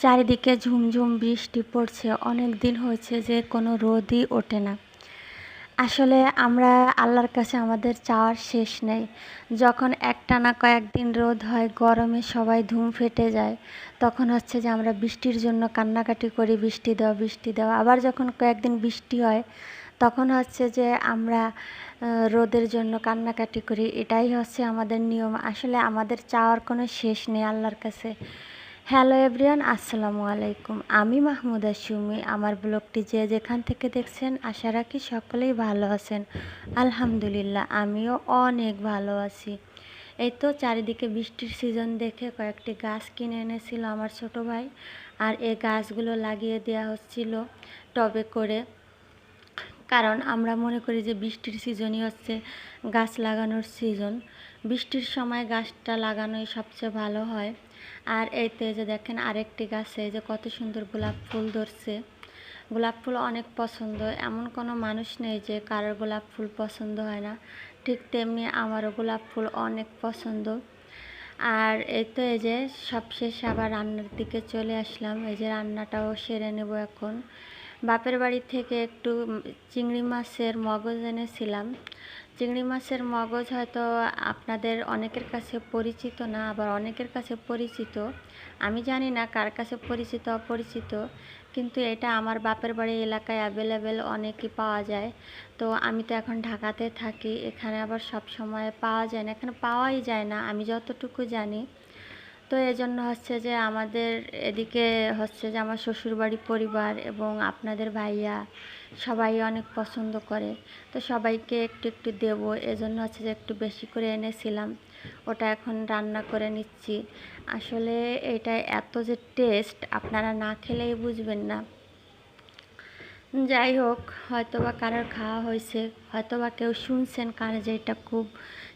চারিদিকে ঝুমঝুম বৃষ্টি পড়ছে। অনেক দিন হয়েছে যে কোনো রোদই ওঠে না। আসলে আমরা আল্লাহর কাছে আমাদের চাওয়ার শেষ নেই। যখন একটানা কয়েকদিন রোদ হয়, গরমে সবাই ধুম ফেটে যায়, তখন হচ্ছে যে আমরা বৃষ্টির জন্য কান্নাকাটি করি, বৃষ্টি দেওয়া বৃষ্টি দেওয়া আবার যখন কয়েকদিন বৃষ্টি হয়, তখন হচ্ছে যে আমরা রোদের জন্য কান্নাকাটি করি। এটাই হচ্ছে আমাদের নিয়ম। আসলে আমাদের চাওয়ার কোনো শেষ নেই আল্লাহর কাছে। হ্যালো এভরিওয়ান, আসসালামু আলাইকুম। আমি মাহমুদা সুমি। আমার ব্লগটি যে যেখান থেকে দেখছেন, আশা রাখি সকলেই ভালো আছেন। আলহামদুলিল্লাহ, আমিও অনেক ভালো আছি। এই তো চারিদিকে বৃষ্টির সিজন দেখে কয়েকটি গাছ কিনে এনেছিল আমার ছোট ভাই। আর এই গাছগুলো লাগিয়ে দেওয়া হচ্ছিল টবে করে। কারণ আমরা মনে করি যে বৃষ্টির সিজনই হচ্ছে গাছ লাগানোর সিজন। বৃষ্টির সময় গাছটা লাগানোই সবচেয়ে ভালো হয়। আর এই তো যে দেখেন আরেকটি গাছে যে কত সুন্দর গোলাপ ফুল ধরছে। গোলাপ ফুল অনেক পছন্দ। এমন কোনো মানুষ নেই যে কারোর গোলাপ ফুল পছন্দ হয় না। ঠিক তেমনি আমারও গোলাপ ফুল অনেক পছন্দ। আর এই তো এই যে সবশেষ আবার রান্নার দিকে চলে আসলাম। এই যে রান্নাটাও সেরে নেব এখন। বাপের বাড়ি থেকে একটু চিংড়ি মাছের মগজ এনেছিলাম। চিংড়ি মাছের মগজ হয়তো আপনাদের অনেকের কাছে পরিচিত না, আবার অনেকের কাছে পরিচিত। আমি জানি না কার কাছে পরিচিত, অপরিচিত, কিন্তু এটা আমার বাপের বাড়ি এলাকায় অ্যাভেলেবেল অনেকই পাওয়া যায়। তো আমি তো এখন ঢাকাতে থাকি, এখানে আবার সব সময় পাওয়া যায় না, এখানে পাওয়াই যায় না, আমি যতটুকু জানি। তো এজন্য হচ্ছে যে আমাদের এদিকে হচ্ছে যে আমার শ্বশুরবাড়ি পরিবার এবং আপনাদের ভাইয়া সবাই অনেক পছন্দ করে। তো সবাইকে একটু একটু দেব। এজন্য হচ্ছে যে একটু বেশি করে এনেছিলাম। ওটা এখন রান্না করে নিচ্ছি। আসলে এটা এত যে টেস্ট আপনারা না খেলেই বুঝবেন না। যাই হোক হয়তো বা কারোর খাওয়া হয়েছে হয়তো বা কেউ শুনছেন কার যে এটা খুব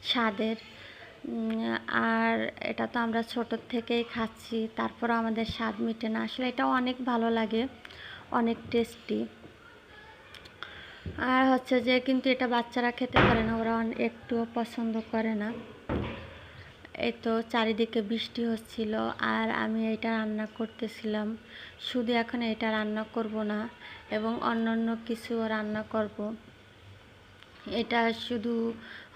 স্বাদের। আর এটা তো আমরা ছোটোর থেকেই খাচ্ছি, তারপরও আমাদের স্বাদ মিটে না। আসলে এটা অনেক ভালো লাগে, অনেক টেস্টি আর হচ্ছে যে কিন্তু এটা বাচ্চারা খেতে পারে না, ওরা একটুও পছন্দ করে না। এই তো চারিদিকে বৃষ্টি হচ্ছিল, আর আমি এটা রান্না করতেছিলাম। শুধু এখন এটা রান্না করব না, এবং অন্য অন্য কিছু রান্না করব। এটা শুধু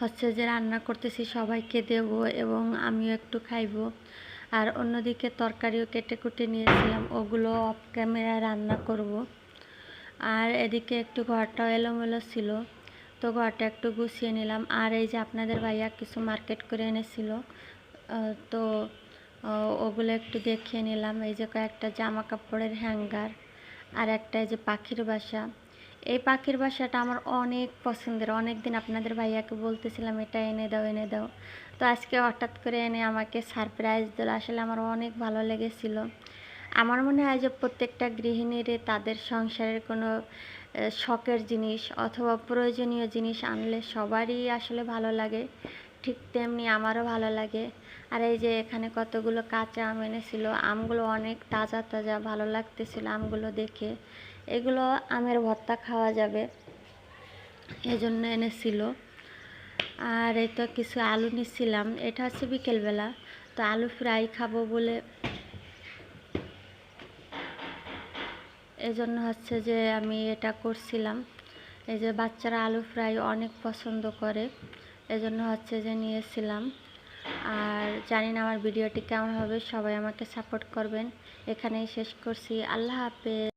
হচ্ছে যে রান্না করতেছি, সবাইকে দেব এবং আমিও একটু খাইব। আর অন্যদিকে তরকারিও কেটে কুটে নিয়েছিলাম, ওগুলো অফ ক্যামেরায় রান্না করব। আর এদিকে একটু ঘরটাও এলোমেলো ছিল। তো ঘরটা একটু গুছিয়ে নিলাম। আর এই যে আপনাদের ভাইয়া কিছু মার্কেট করে এনেছিল তো ওগুলো একটু দেখিয়ে নিলাম। এই যে কয়েকটা জামা কাপড়ের হ্যাঙ্গার আর একটা এই যে পাখির বাসা। এই পাখির বাসাটা আমার অনেক পছন্দের। অনেক দিন আপনাদের ভাইয়াকে বলতেছিলাম, এটা এনে দাও এনে দাও। তো আজকে হঠাৎ করে এনে আমাকে সারপ্রাইজ দিল। আসলে আমার অনেক ভালো লেগেছিল। আমার মনে হয় যে প্রত্যেকটা গৃহিণীর তাদের সংসারের কোনো শখের জিনিস অথবা প্রয়োজনীয় জিনিস আনলে সবারই আসলে ভালো লাগে। ঠিক তেমনি আমারও ভালো লাগে। আর এই যে এখানে কতগুলো কাঁচা আম এনেছিল, আমগুলো অনেক তাজা তাজা, ভালো লাগতেছিল আমগুলো দেখে। এগুলো আমের ভর্তা খাওয়া যাবে, এজন্য এনেছিল। আর এই তো কিছু আলু নিচ্ছিলাম, এটা হচ্ছে বিকেলবেলা। তো আলু ফ্রাই খাব বলে এজন্য হচ্ছে যে আমি এটা করছিলাম। এই যে বাচ্চারা আলু ফ্রাই অনেক পছন্দ করে, এজন্য হচ্ছে যে নিয়েছিলাম। আর জানি না আমার ভিডিওটি কেমন হবে, সবাই আমাকে সাপোর্ট করবেন। এখানেই শেষ করছি। আল্লাহ হাফেজ।